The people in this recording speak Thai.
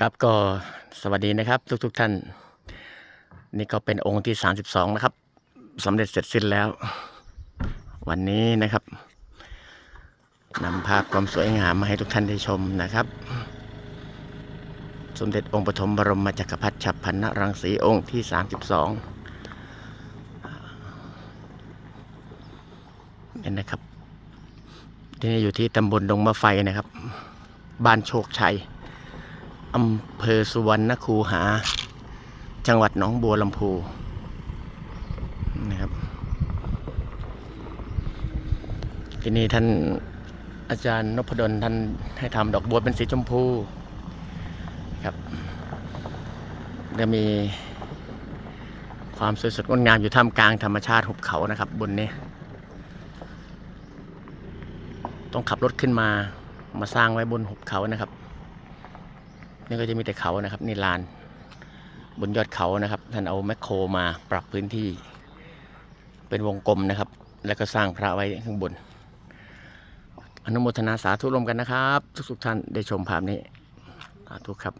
ครับก็สวัสดีนะครับทุกๆทท่าน นี่ก็เป็นองค์ที่ 32 นะครับสำเร็จเสร็จสิ้นแล้ว วันนี้นะครับนำภาพความสวยงามมาให้ทุกท่านได้ชมนะครับ สมเด็จองค์ปฐมบรมจักรพรรดิฉับพันนรังสีองค์ที่ 32นี่นะครับที่นี่อยู่ที่ตำบลดงมะไฟนะครับ บ้านโชคชัย อำเภอสุวรรณคูหา จังหวัดหนองบัวลำพูนะครับที่นี่ท่านอาจารย์นพดลท่านให้ทำดอกบัวเป็นสีชมพูครับจะมีความสวยสดงดงามอยู่ท่ามกลางธรรมชาติหุบเขานะครับ บนนี้ ต้องขับรถขึ้นมามาสร้างไว้บนหุบเขานะครับ นี่ก็จะมีแต่เขานะครับนี่ลาน บนยอดเขานะครับ ท่านเอาแมคโครมาปรับพื้นที่ เป็นวงกลมนะครับ แล้วก็สร้างพระไว้ข้างบน อนุโมทนาสาธุรวมกันนะครับ ทุกๆท่านได้ชมภาพนี้สาธุครับ